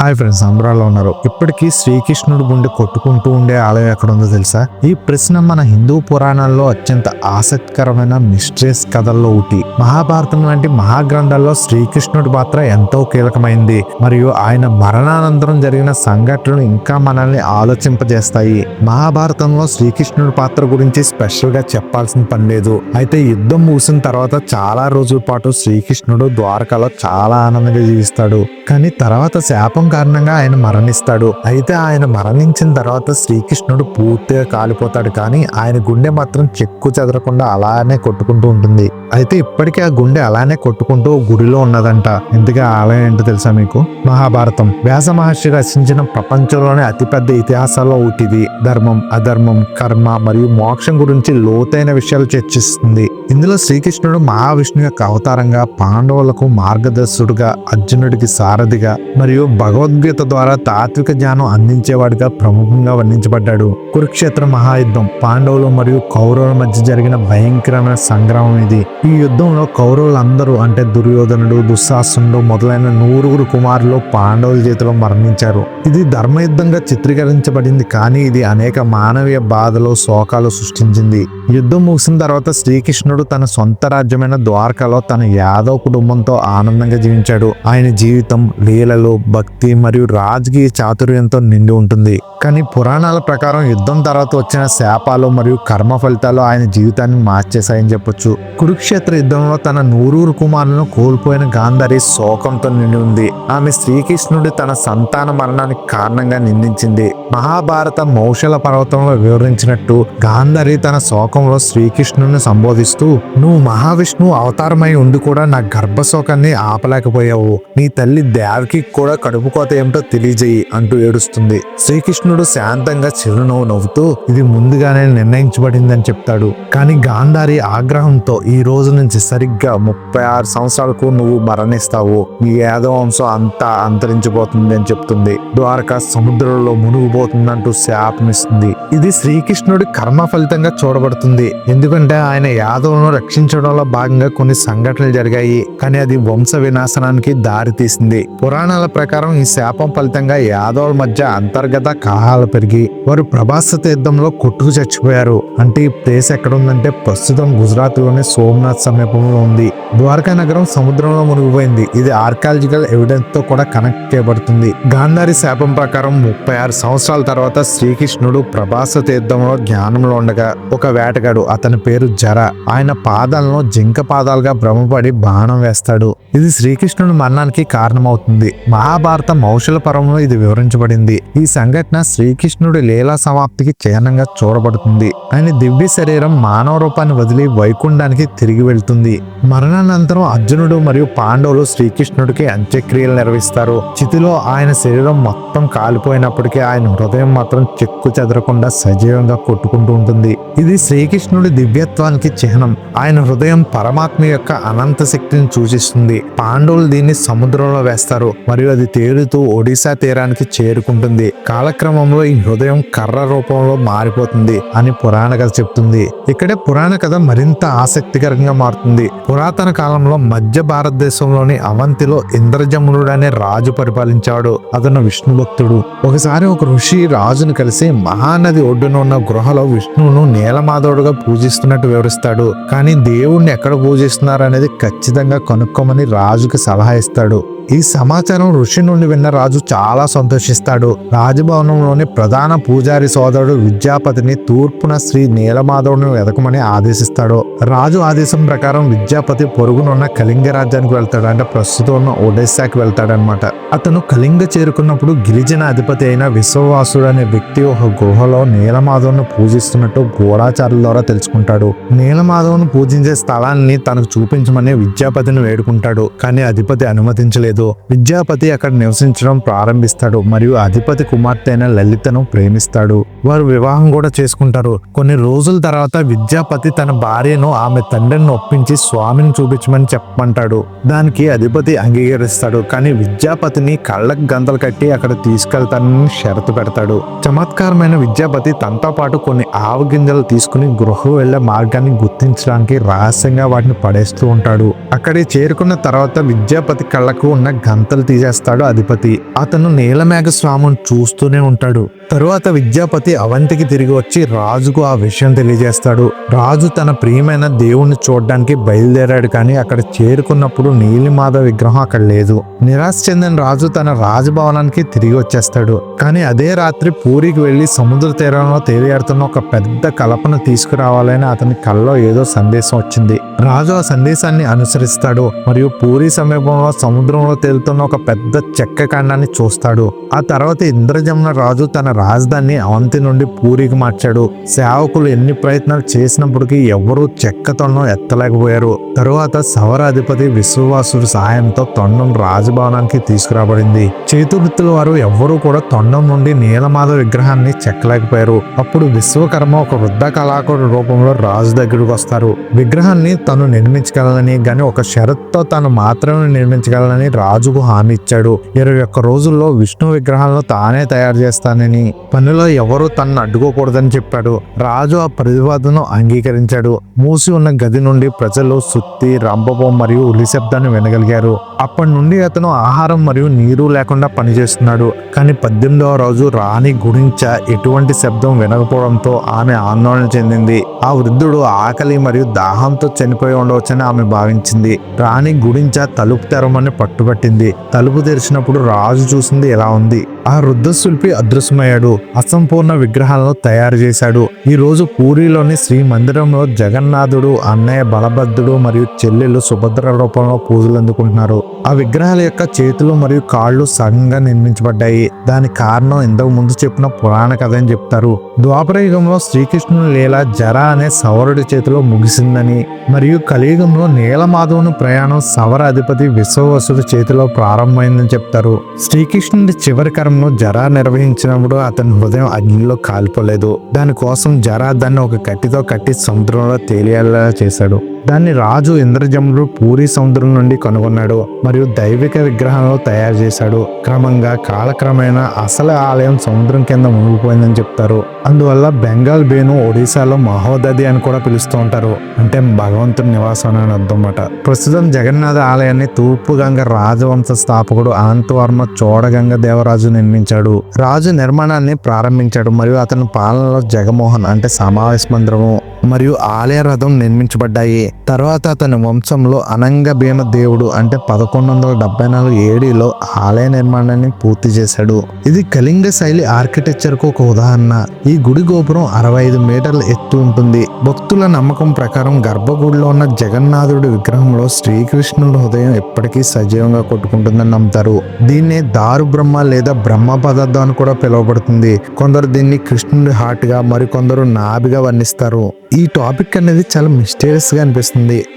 Hi friends అందరాలో ఉన్నారు? ఇప్పటికీ శ్రీకృష్ణుడు గుండె కొట్టుకుంటూ ఉండే ఆలయం ఎక్కడ ఉందో తెలుసా? ఈ ప్రశ్న మన హిందూ పురాణాల్లో అత్యంత ఆసక్తికరమైన మిస్ట్రీస్ కథల్లో ఒకటి. మహాభారతం లాంటి మహాగ్రంథాల్లో శ్రీకృష్ణుడి పాత్ర ఎంతో కీలకమైంది. మరియు ఆయన మరణానంతరం జరిగిన సంఘటనలు ఇంకా మనల్ని ఆలోచింపజేస్తాయి. మహాభారతంలో శ్రీకృష్ణుడి పాత్ర గురించి స్పెషల్గా చెప్పాల్సిన పని లేదు. అయితే యుద్ధం ముగిసిన తర్వాత చాలా రోజుల పాటు శ్రీకృష్ణుడు ద్వారకలో చాలా ఆనందంగా జీవిస్తాడు. కానీ తర్వాత శాపం కారణంగా ఆయన మరణిస్తాడు. అయితే ఆయన మరణించిన తర్వాత శ్రీకృష్ణుడు పూర్తిగా కాలిపోతాడు. కానీ ఆయన గుండె మాత్రం చెక్కు చెదరకుండా అలానే కొట్టుకుంటూ ఉంటుంది. అయితే ఇప్పటికీ ఆ గుండె అలానే కొట్టుకుంటూ గుడిలో ఉన్నదంట. ఇంతగా ఆలయం ఏంటో తెలుసా మీకు? మహాభారతం. వ్యాస మహర్షి రచించిన ప్రపంచంలోనే అతిపెద్ద ఇతిహాసాల్లో ఒకటిది. ధర్మం అధర్మం కర్మ మరియు మోక్షం గురించి లోతైన విషయాలు చర్చిస్తుంది. ఇందులో శ్రీకృష్ణుడు మహావిష్ణు యొక్క అవతారంగా పాండవులకు మార్గదర్శుడుగా అర్జునుడికి సారథిగా మరియు భగవద్గీత ద్వారా తాత్విక జ్ఞానం అందించేవాడిగా ప్రముఖంగా వర్ణించబడ్డాడు. కురుక్షేత్ర మహాయుద్ధం పాండవులు మరియు కౌరవుల మధ్య జరిగిన భయంకరమైన సంగ్రామం ఇది. ఈ యుద్ధంలో కౌరవులందరూ అంటే దుర్యోధనుడు దుశ్శాసనుడు మొదలైన నూరుగురు కుమారులు పాండవుల చేతిలో మరణించారు. ఇది ధర్మయుద్ధంగా చిత్రీకరించబడింది కానీ ఇది అనేక మానవీయ బాధలు శోకాలు సృష్టించింది. యుద్ధం ముగిసిన తర్వాత శ్రీకృష్ణుడు తన సొంత రాజ్యమైన ద్వారకలో తన యాదవ్ కుటుంబంతో ఆనందంగా జీవించాడు. ఆయన జీవితం లీలలు భక్తి మరియు రాజకీయ చాతుర్యంతో నిండి ఉంటుంది. కానీ పురాణాల ప్రకారం యుద్ధం తర్వాత వచ్చిన శాపాలు మరియు కర్మ ఫలితాలు ఆయన జీవితాన్ని మార్చేశాయని చెప్పొచ్చు. కురుక్షేత్ర యుద్ధంలో తన నూరూరు కుమారులను కోల్పోయిన గాంధారి శోకంతో నిండి ఉంది. ఆమె శ్రీకృష్ణుడి తన సంతాన మరణానికి కారణంగా నిందించింది. మహాభారత మౌషల పర్వతంలో వివరించినట్టు గాంధారి తన శోకంలో శ్రీకృష్ణుని సంబోధిస్తూ నువ్వు మహావిష్ణువు అవతారమై ఉండి కూడా నా గర్భశోకాన్ని ఆపలేకపోయావు. నీ తల్లి దేవకి కూడా కడుపు కోత ఏమిటో తెలియజేయి అంటూ ఏడుస్తుంది. శ్రీకృష్ణుడు శాంతంగా చిరునవ్వు నవ్వుతూ ఇది ముందుగానే నిర్ణయించబడిందని చెప్తాడు. కానీ గాంధారి ఆగ్రహంతో ఈ రోజు నుంచి సరిగ్గా ముప్పై ఆరు సంవత్సరాలకు నువ్వు మరణిస్తావు. నీ యాదవ వంశం అంతా అంతరించిపోతుంది అని చెప్తుంది. ద్వారక సముద్రంలో మునుగుపోతుందంటూ శాపమిస్తుంది ఇది శ్రీకృష్ణుడి కర్మ ఫలితంగా చూడబడుతుంది. ఎందుకంటే ఆయన యాదవులను రక్షించడంలో భాగంగా కొన్ని సంఘటనలు జరిగాయి. కానీ అది వంశ వినాశనానికి దారి తీసింది పురాణాల ప్రకారం ఈ శాపం ఫలితంగా యాదవుల మధ్య అంతర్గత కలహాలు పెరిగి వారు ప్రభాస తీర్థంలో కొట్టుకు చచ్చిపోయారు. అంటే ఈ ప్లేస్ ఎక్కడ ఉందంటే ప్రస్తుతం గుజరాత్లోని సోమనాథ్ సమీపంలో ఉంది. ద్వారకా నగరం సముద్రంలో మునిగిపోయింది. ఇది ఆర్కాలజికల్ ఎవిడెన్స్తో కూడా కనెక్ట్ చేయబడుతుంది. గాంధారి శాపం ప్రకారం ముప్పై ఆరు సంవత్సరాల తర్వాత శ్రీకృష్ణుడు ప్రభాస తీర్థంలో జ్ఞానంలో ఉండగా ఒక వేటగాడు అతని పేరు జర. ఆయన పాదాలను జింక పాదాలుగా భ్రమపడి బాణం వేస్తాడు. ఇది శ్రీకృష్ణుడి మరణానికి కారణమవుతుంది. మహాభారతం మౌషులపరంలో ఇది వివరించబడింది. ఈ సంఘటన శ్రీకృష్ణుడి లీలా సమాప్తికి చిహ్నంగా చూడబడుతుంది ఆయన దివ్య శరీరం మానవ రూపాన్ని వదిలి వైకుంఠానికి తిరిగి వెళ్తుంది. మరణానంతరం అర్జునుడు మరియు పాండవులు శ్రీకృష్ణుడికి అంత్యక్రియలు నిర్వహిస్తారు. చితిలో ఆయన శరీరం మొత్తం కాలిపోయినప్పటికీ ఆయన హృదయం మాత్రం చెక్కు చెదరకుండా సజీవంగా కొట్టుకుంటూ ఉంటుంది. ఇది శ్రీకృష్ణుడి దివ్యత్వానికి చిహ్నం. ఆయన హృదయం పరమాత్మ యొక్క అనంత శక్తిని సూచిస్తుంది. పాండవులు దీన్ని సముద్రంలో వేస్తారు. మరియు అది తేలుతూ ఒడిశా తీరానికి చేరుకుంటుంది. కాలక్రమంలో ఈ హృదయం కర్ర రూపంలో మారిపోతుంది అని పురాణ కథ చెప్తుంది. ఇక్కడే పురాణ కథ మరింత ఆసక్తికరంగా మారుతుంది. పురాతన కాలంలో మధ్య భారతదేశంలోని అవంతిలో ఇంద్రజమునుడు అనే రాజు పరిపాలించాడు. అతను విష్ణు భక్తుడు. ఒకసారి ఒక ఋషి రాజును కలిసి మహానది ఒడ్డున ఉన్న గృహలో విష్ణువును నీలమాధవుడుగా పూజిస్తున్నట్టు వివరిస్తాడు. కానీ దేవుణ్ణి ఎక్కడ పూజిస్తున్నారు అనేది ఖచ్చితంగా కనుక్కోమని రాజుకి సలహా ఇస్తాడు. ఈ సమాచారం ఋషి నుండి విన్న రాజు చాలా సంతోషిస్తాడు. రాజభవనంలోని ప్రధాన పూజారి సోదరుడు విద్యాపతిని తూర్పున శ్రీ నీలమాధవుని వెతకమని ఆదేశిస్తాడు. రాజు ఆదేశం ప్రకారం విద్యాపతి పొరుగునున్న కళింగ రాజ్యానికి వెళ్తాడు అంటే ప్రస్తుతం ఉన్న ఒడెస్సాకి వెళ్తాడనమాట అతను కళింగ చేరుకున్నప్పుడు గిరిజన అధిపతి అయిన విశ్వవాసుడు అనే వ్యక్తి ఒక గుహలో నీలమాధవుని పూజిస్తున్నట్టు గూఢాచారుల ద్వారా తెలుసుకుంటాడు. నీలమాధవుని పూజించే స్థలాన్ని తనకు చూపించమని విద్యాపతిని వేడుకుంటాడు. కానీ అధిపతి అనుమతించలేదు. విద్యాపతి అక్కడ నివసించడం ప్రారంభిస్తాడు మరియు అధిపతి కుమార్తె అయిన లలితను ప్రేమిస్తాడు. వారు వివాహం కూడా చేసుకుంటారు. కొన్ని రోజుల తర్వాత విద్యాపతి తన భార్యను ఆమె తండ్రిని ఒప్పించి స్వామిని చూపించమని చెప్పమంటాడు. దానికి అధిపతి అంగీకరిస్తాడు కానీ విద్యాపతిని కళ్ళకు గంతలు కట్టి అక్కడ తీసుకెళ్తానని షరతు పెడతాడు. చమత్కారమైన విద్యాపతి తనతో పాటు కొన్ని ఆవు గింజలు తీసుకుని గృహ వెళ్ళే మార్గాన్ని గుర్తించడానికి రహస్యంగా వాటిని పడేస్తూ ఉంటాడు. అక్కడికి చేరుకున్న తర్వాత విద్యాపతి కళ్ళకు ఉన్న గంతలు తీసేస్తాడు అధిపతి. అతను నీలమేఘ స్వామిని చూస్తూనే ఉంటాడు. తరువాత విద్యాపతి అవంతికి తిరిగి వచ్చి రాజుకు ఆ విషయం తెలియజేస్తాడు. రాజు తన ప్రియమైన దేవుణ్ణి చూడడానికి బయలుదేరాడు కానీ అక్కడ చేరుకున్నప్పుడు నీలిమాధ విగ్రహం అక్కడ లేదు. నిరాశ చెందిన రాజు తన రాజభవనానికి తిరిగి వచ్చేస్తాడు. కానీ అదే రాత్రి పూరికి వెళ్ళి సముద్ర తీరంలో తేలియాడుతున్న ఒక పెద్ద కలపను తీసుకురావాలని అతని కల్లో ఏదో సందేశం వచ్చింది. రాజు ఆ సందేశాన్ని అనుసరిస్తాడు మరియు పూరి సమీపంలో సముద్రంలో తేలుతున్న ఒక పెద్ద చెక్క కాండాన్ని చూస్తాడు. ఆ తర్వాత ఇంద్రజమున రాజు తన రాజధాని అవంతి నుండి పూరికి మార్చాడు. సేవకులు ఎన్ని ప్రయత్నాలు చేసినప్పటికీ ఎవరూ చెక్క తొండం ఎత్తలేకపోయారు. తరువాత సవర అధిపతి విశ్వవాసుడి సహాయంతో తొండం రాజభవనానికి తీసుకురాబడింది. చేతువృత్తుల వారు ఎవ్వరూ కూడా తొండం నుండి నీలమాధవ విగ్రహాన్ని చెక్కలేకపోయారు. అప్పుడు విశ్వకర్మ ఒక వృద్ధ కళాకారుడు రూపంలో రాజు దగ్గరకు వస్తారు. విగ్రహాన్ని తను నిర్మించగలనని గాని ఒక షరత్తో తను మాత్రమే నిర్మించగలనని రాజుకు హామీ ఇచ్చాడు. ఇరవై ఒక్క రోజుల్లో విష్ణు విగ్రహాలను తానే తయారు చేస్తానని పనిలో ఎవరూ తనను అడ్డుకోకూడదని చెప్పాడు. రాజు ఆ ప్రతిపాదనను అంగీకరించాడు. మూసి ఉన్న గది నుండి ప్రజలు సుత్తి రంపపం మరియు ఉలి శబ్దాన్ని వినగలిగారు. అప్పటి నుండి అతను ఆహారం మరియు నీరు లేకుండా పనిచేస్తున్నాడు. కానీ పద్దెనిమిదవ రోజు రాణి గురించ ఎటువంటి శబ్దం వినకపోవడంతో ఆమె ఆందోళన చెందింది. ఆ వృద్ధుడు ఆకలి మరియు దాహంతో చనిపోయి ఉండవచ్చని ఆమె భావించింది. రాణి గుడించ తలుపు తెరమని పట్టుబట్టింది. తలుపు తెరిచినప్పుడు రాజు చూసింది ఎలా ఉంది? ఆ వృద్ధ శిల్పి అదృశ్యమయ్యాడు. అసంపూర్ణ విగ్రహాలను తయారు చేశాడు. ఈ రోజు పూరిలోని శ్రీ మందిరంలో జగన్నాథుడు అన్నయ్య బలభద్రుడు మరియు చెల్లెలు సుభద్ర రూపంలో పూజలు అందుకుంటున్నారు. ఆ విగ్రహాల యొక్క చేతులు మరియు కాళ్ళు సగంగా నిర్మించబడ్డాయి. దాని కారణం ఇంతకు ముందు చెప్పిన పురాణ కథ అని చెప్తారు. ద్వాపరయుగంలో శ్రీకృష్ణుని లీల జర అనే సౌరుడి చేతిలో ముగిసిందని మరియు కలియుగంలో నీలమాధవుని ప్రయాణం సవర అధిపతి విశ్వవసుడి చేతిలో ప్రారంభమైందని చెప్తారు. శ్రీకృష్ణుడి చివరి కర్మను జరా నిర్వహించినప్పుడు అతని హృదయం అగ్నిలో కాల్పోలేదు. దానికోసం జరా దాన్ని ఒక కట్టితో కట్టి సముద్రంలో తేలియాలా చేశాడు. దాన్ని రాజు ఇంద్రజముడు పూరి సముద్రం నుండి కనుగొన్నాడు మరియు దైవిక విగ్రహంలో తయారు చేశాడు. క్రమంగా కాలక్రమేణా అసలు ఆలయం సముద్రం కింద మునిగిపోయిందని చెప్తారు. అందువల్ల బెంగాల్ బేను ఒడిశాలో మహోదది అని కూడా పిలుస్తూ ఉంటారు. అంటే భగవంతుని నివాసం అని అర్థం అన్నమాట ప్రస్తుతం జగన్నాథ ఆలయాన్ని తూర్పు గంగ రాజవంశ స్థాపకుడు ఆంతవర్మ చోడగంగ దేవరాజు నిర్మించాడు. రాజు నిర్మాణాన్ని ప్రారంభించాడు మరియు అతని పాలనలో జగమోహన్ అంటే సమావేశ మందిరము మరియు ఆలయ రథం నిర్మించబడ్డాయి. తర్వాత అతని వంశంలో అనంగ భీమ దేవుడు అంటే పదకొండు వందల డెబ్బై నాలుగు ఏడీలో ఆలయ నిర్మాణాన్ని పూర్తి చేశాడు. ఇది కళింగ శైలి ఆర్కిటెక్చర్కు ఒక ఉదాహరణ. ఈ గుడి గోపురం అరవై ఐదు మీటర్ల ఎత్తు ఉంటుంది. భక్తుల నమ్మకం ప్రకారం గర్భగుడిలో ఉన్న జగన్నాథుడి విగ్రహంలో శ్రీకృష్ణుడి హృదయం ఎప్పటికీ సజీవంగా కొట్టుకుంటుందని నమ్ముతారు. దీన్నే దారు బ్రహ్మ లేదా బ్రహ్మ పదార్థం అని కూడా పిలువబడుతుంది. కొందరు దీన్ని కృష్ణుడి హార్ట్గా మరికొందరు నాభిగా వర్ణిస్తారు. ఈ టాపిక్ అనేది చాలా మిస్టీరియస్గా అనిపిస్తుంది.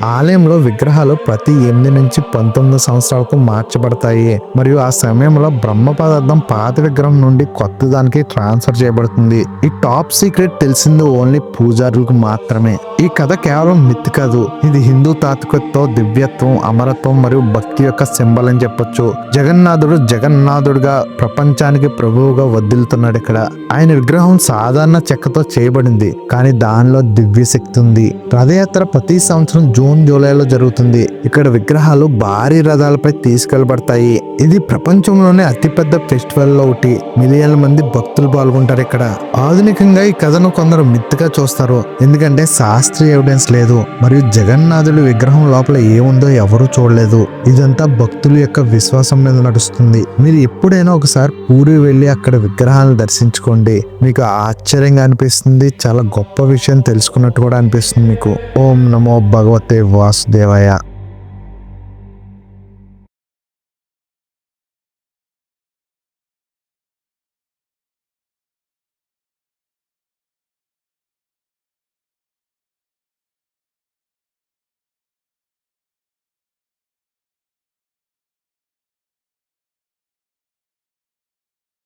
ఆలయంలో విగ్రహాలు ప్రతి ఎనిమిది నుంచి పంతొమ్మిది సంవత్సరాలకు మార్చబడతాయి. మరియు ఆ సమయంలో బ్రహ్మ పదార్థం పాత విగ్రహం నుండి కొత్త దానికి ట్రాన్స్ఫర్ చేయబడుతుంది. ఈ టాప్ సీక్రెట్ తెలిసింది ఓన్లీ పూజారులకు మాత్రమే. ఈ కథ కేవలం మిత్ కాదు. ఇది హిందూ తాత్వికతో దివ్యత్వం అమరత్వం మరియు భక్తి యొక్క సింబల్ అని చెప్పొచ్చు. జగన్నాథుడు జగన్నాథుడుగా ప్రపంచానికి ప్రభువుగా వదిలుతున్నాడు ఇక్కడ. ఆయన విగ్రహం సాధారణ చెక్కతో చేయబడింది కానీ దానిలో దివ్య శక్తి ఉంది. రథయాత్ర ప్రతి సంవత్సరం జూన్ జూలైలో జరుగుతుంది. ఇక్కడ విగ్రహాలు భారీ రథాలపై తీసుకెళ్ళబడతాయి. ఇది ప్రపంచంలోనే అతిపెద్ద ఫెస్టివల్లో ఒకటి. మిలియన్ల మంది భక్తులు పాల్గొంటారు ఇక్కడ. ఆధునికంగా ఈ కథను కొందరు మిత్తుగా చూస్తారు. ఎందుకంటే శాస్త్రీయ ఎవిడెన్స్ లేదు. మరియు జగన్నాథుడి విగ్రహం లోపల ఏముందో ఎవరూ చూడలేదు. ఇదంతా భక్తుల యొక్క విశ్వాసం మీద నడుస్తుంది. మీరు ఎప్పుడైనా ఒకసారి పూరి వెళ్ళి అక్కడ విగ్రహాలను దర్శించుకోండి. మీకు ఆశ్చర్యంగా అనిపిస్తుంది. చాలా గొప్ప విషయం తెలుసుకున్నట్టు కూడా అనిపిస్తుంది మీకు. ఓం నమో భగవతే వాసుదేవయ్య